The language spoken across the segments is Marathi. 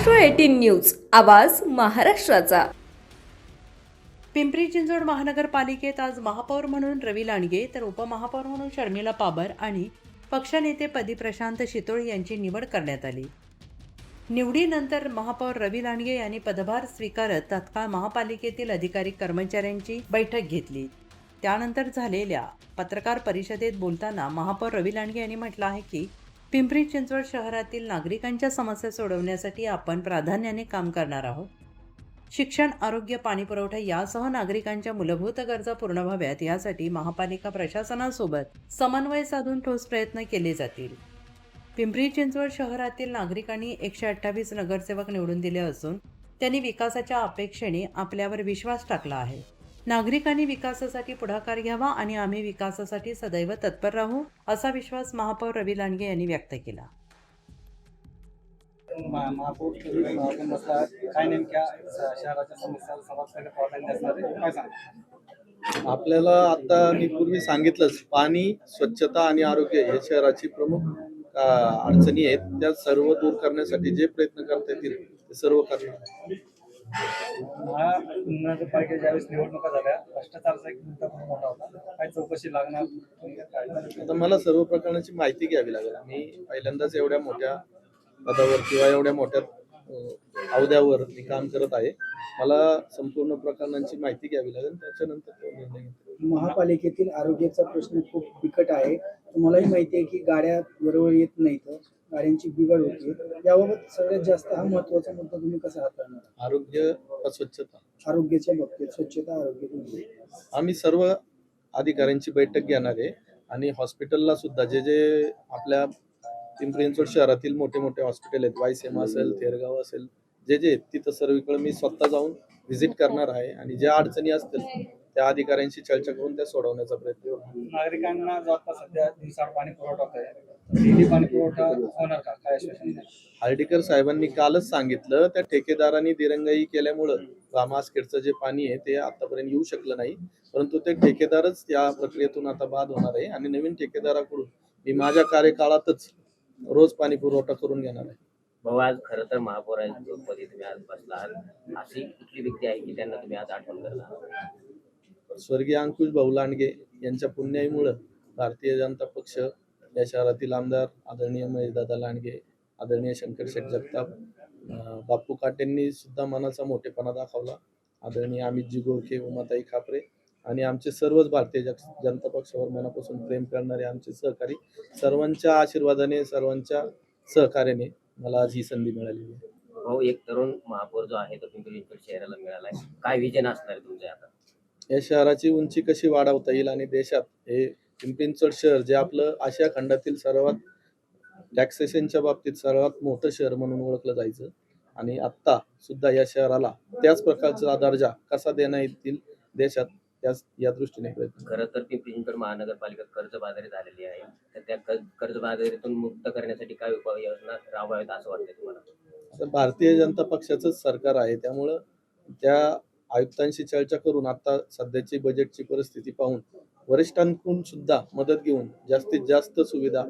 न्यूज आवाज महाराष्ट्राचा. पिंपरी चिंचवड महानगरपालिकेत आज महापौर म्हणून रवी लांडगे तर उपमहापौर म्हणून शर्मिला पाबर आणि पक्षनेतेपदी प्रशांत शितोळे यांची निवड करण्यात आली. निवडीनंतर महापौर रवी लांडगे यांनी पदभार स्वीकारत तत्काळ महापालिकेतील अधिकारी कर्मचाऱ्यांची बैठक घेतली. त्यानंतर झालेल्या पत्रकार परिषदेत बोलताना महापौर रवी लांडगे यांनी म्हटलं आहे की पिंपरी चिंचवड शहरातील नागरिकांच्या समस्या सोडवण्यासाठी आपण प्राधान्याने काम करणार आहोत. शिक्षण आरोग्य पाणीपुरवठा यासह नागरिकांच्या मूलभूत गरजा पूर्ण व्हाव्यात यासाठी महापालिका प्रशासनासोबत समन्वय साधून ठोस प्रयत्न केले जातील. पिंपरी चिंचवड शहरातील नागरिकांनी एकशे अठ्ठावीस नगरसेवक निवडून दिले असून त्यांनी विकासाच्या अपेक्षेने आपल्यावर विश्वास टाकला आहे. नागरिकांनी विकासासाठी पुढाकार घ्यावा आणि आम्ही विकासासाठी सदैव तत्पर राहू असा विश्वास महापौर रवी लांडगे यांनी व्यक्त केला. महापौर काय नेमक्या शहराच्या समस्या आपल्याला आता मी पूर्वी सांगितलंच पाणी स्वच्छता आणि आरोग्य हे शहराची प्रमुख अडचणी आहेत. त्या सर्व दूर करण्यासाठी जे प्रयत्न करता येतील ते सर्व करणार. महानगरपालिकेच्या ज्यावेळेस निवडणुका झाल्या भ्रष्टाचाराचा एक मुद्दा खूप मोठा होता. काय चौकशी लागणार? आता मला सर्व प्रकारची माहिती घ्यावी लागेल. मी पहिल्यांदाच एवढ्या मोठ्या पदावर किंवा एवढ्या मोठ्या अ, अहद्यावर मी काम करत आहे. मला संपूर्ण प्रकरणांची माहिती घ्यावी लागेल. त्याच्यानंतर तो निर्णय घेतो. महापालिकेतील आरोग्याचा प्रश्न खूप बिकट आहे. तुम्हालाही माहिती आहे की गाड्या बरोबर येत नाहीत. गाड्यांची बिघड होते. याबाबत सगळ्यात जास्त हा महत्त्वाचा मुद्दा तुम्ही कसा हाताळणार आरोग्य व स्वच्छता. आरोग्याच्या बाबतीत स्वच्छता आरोग्य. आम्ही सर्व अधिकाऱ्यांची बैठक घेणार आहे आणि हॉस्पिटलला सुद्धा जे जे आपल्या पिंपरी चिंचवड शहरातील मोठे मोठे हॉस्पिटल आहेत वायसेमा असेल थेरगाव असेल जे जे आहेत, तिथं सर्वीकडे मी स्वतः जाऊन व्हिजिट करणार आहे आणि ज्या अडचणी असतील त्या अधिकाऱ्यांशी चर्चा करून त्या सोडवण्याचा प्रयत्न नागरिकांना जो आता सध्या दिवसाड पाणी पुरवठा होत आहे डेली पाणी पुरवठा होणार का? काय आश्वासन आहे? हार्डीकर साहेबांनी कालच सांगितलं त्या ठेकेदारांनी दिरंगाई केल्यामुळं रामासखेडचं जे पाणी आहे ते आतापर्यंत येऊ शकलं नाही. परंतु ते ठेकेदारच या प्रक्रियेतून आता बाद होणार आहे आणि नवीन ठेकेदाराकडून मी माझ्या कार्यकाळातच रोज पाणी पुरवठा करून घेणार आहे. भाऊ आज खरं तर महापौरांच्या पदी तुम्ही आज बसला आहात. अशी कुठली व्यक्ती आहे की त्यांना तुम्ही आज आठवण करणार स्वर्गीय अंकुश भाऊ लांडगे यांच्या पुण्याईमुळं भारतीय जनता पक्ष या शहरातील आमदार आदरणीय महेशदादा लांडगे आदरणीय शंकर शेठ जगताप बापू काटेंनी सुद्धा मनाचा मोठेपणा दाखवला. आदरणीय अमितजी गोरखे उमाताई खापरे आणि आमचे सर्वच भारतीय जनता पक्षावर मनापासून प्रेम करणारे आमचे सहकारी सर्वांच्या आशीर्वादाने सर्वांच्या सहकार्याने मला आज ही संधी मिळालेली आहे भाऊ एक तरुण महापौर जो आहे तो पिंपरी चिंचवड शहराला मिळाला आहे काय विजन असणार आहे तुमचे आता? या शहराची उंची कशी वाढवता येईल आणि देशात हे पिंपरी चिंचवड शहर जे आपलं आशिया खंडातील सर्वात टॅक्सेशनच्या बाबतीत सर्वात मोठं शहर म्हणून ओळखलं जायचं. आणि आत्ता सुद्धा या शहराला त्याच प्रकारचा दर्जा कसा देण्यात येतील देशात त्याच या दृष्टीने प्रयत्न. खरं तर पिंपरी महानगरपालिका कर्जबाजारी झालेली आहे. तर त्या कर्ज कर्जबाजारीतून मुक्त करण्यासाठी काय उपाययोजना राबवाव्यात असं वाटतंय तुम्हाला? भारतीय जनता पक्षाचंच सरकार आहे. त्यामुळं त्या आयुक्तांशी चर्चा करून आता सध्याची बजेटची परिस्थिती पाहून वरिष्ठांकडून सुद्धा मदत घेऊन जास्तीत जास्त सुविधा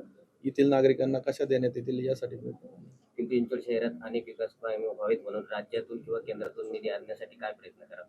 येथील नागरिकांना कशा देण्यात येतील यासाठी. पिंपरी चिंचवड शहरात अनेक विकास कामे व्हावेत म्हणून राज्यातून किंवा केंद्रातून निधी आणण्यासाठी काय प्रयत्न करा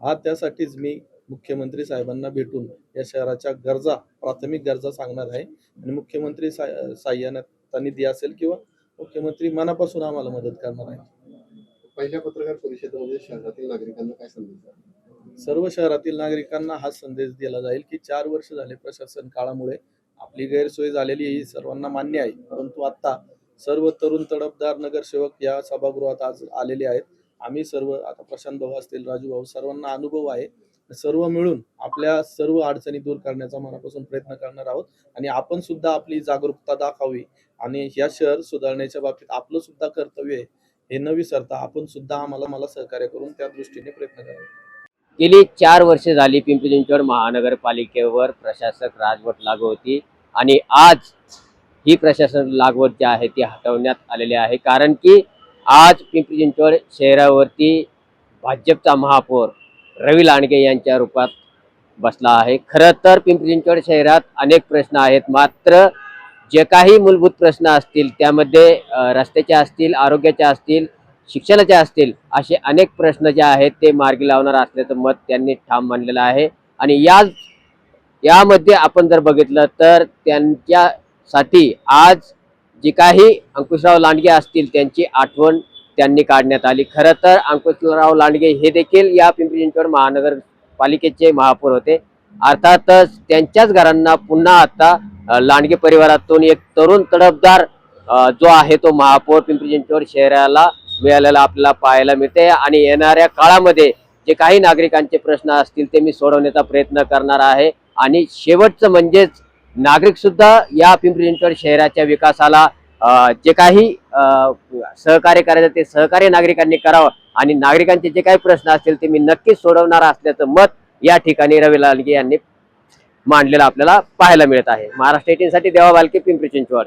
हा त्यासाठीच मी मुख्यमंत्री साहेबांना भेटून या शहराच्या गरजा प्राथमिक गरजा सांगणार आहे आणि मुख्यमंत्री सा- सहाय्याचा निधी असेल किंवा मुख्यमंत्री मनापासून आम्हाला मदत करणार आहे पहिल्या पत्रकार परिषदेमध्ये शहरातील नागरिकांना काय संदेश द्याल? सर्व शहरातील नागरिकांना हा संदेश दिला जाईल की चार वर्ष झाले प्रशासन काळामुळे आपली गैरसोय झालेली ही सर्वांना मान्य आहे. परंतु आता सर्व तरुण तडफदार नगरसेवक या सभागृहात आज आलेले आहेत. आम्ही सर्व आता प्रशांत भाऊ असतील राजू भाऊ सर्वांना अनुभव आहे. सर्व मिळून आपल्या सर्व अडचणी दूर करण्याचा मनापासून प्रयत्न करणार आहोत. आणि आपण सुद्धा आपली जागरूकता दाखवावी. आणि या शहर सुधारण्याच्या बाबतीत आपलं सुद्धा कर्तव्य आहे. हे न विसरता आपण सुद्धा आम्हाला मला सहकार्य करून त्या दृष्टीने प्रयत्न करावे. गेली चार वर्षे झाली पिंपरी चिंचवड महानगरपालिकेवर प्रशासक राजवट लागू होती आणि आज ही प्रशासन लागवड जी आहे ती हटवण्यात आलेली आहे. कारण की आज पिंपरी चिंचवड शहरावरती भाजपचा महापौर रवी लांडगे यांच्या रूपात बसला आहे. खरं तर पिंपरी चिंचवड शहरात अनेक प्रश्न आहेत. मात्र जे काही मूलभूत प्रश्न असतील त्यामध्ये रस्त्याचे असतील आरोग्याचे असतील शिक्षणाचे असतील असे अनेक प्रश्न जे आहेत ते मार्गी लावणार असल्याचं मत त्यांनी ठाम मांडलेलं आहे. आणि या यामध्ये आपण जर बघितलं तर त्यांच्यासाठी आज जे काही अंकुशराव लांडगे असतील त्यांची आठवण त्यांनी काढण्यात आली. खरं तर अंकुशराव लांडगे हे देखील या पिंपरी चिंचवड महानगरपालिकेचे महापौर होते. अर्थातच त्यांच्याच घरांना पुन्हा आता लांडगे परिवारातून एक तरुण तडफदार जो आहे तो महापौर पिंपरी चिंचवड शहराला मिळालेला आपल्याला पाहायला मिळते आणि येणाऱ्या काळामध्ये जे काही नागरिकांचे प्रश्न असतील ते मी सोडवण्याचा प्रयत्न करणार आहे. आणि शेवटचं म्हणजेच नागरिक सुद्धा या पिंपरी चिंचवड शहराच्या विकासाला जे काही सहकार्य करायचं ते सहकार्य नागरिकांनी करावं आणि नागरिकांचे जे काही प्रश्न असतील ते मी नक्कीच सोडवणार असल्याचं मत या ठिकाणी रवी लालगे यांनी मांडलेलं आपल्याला पाहायला मिळत आहे. महाराष्ट्र एटीनसाठी देवा बालके पिंपरी चिंचवड.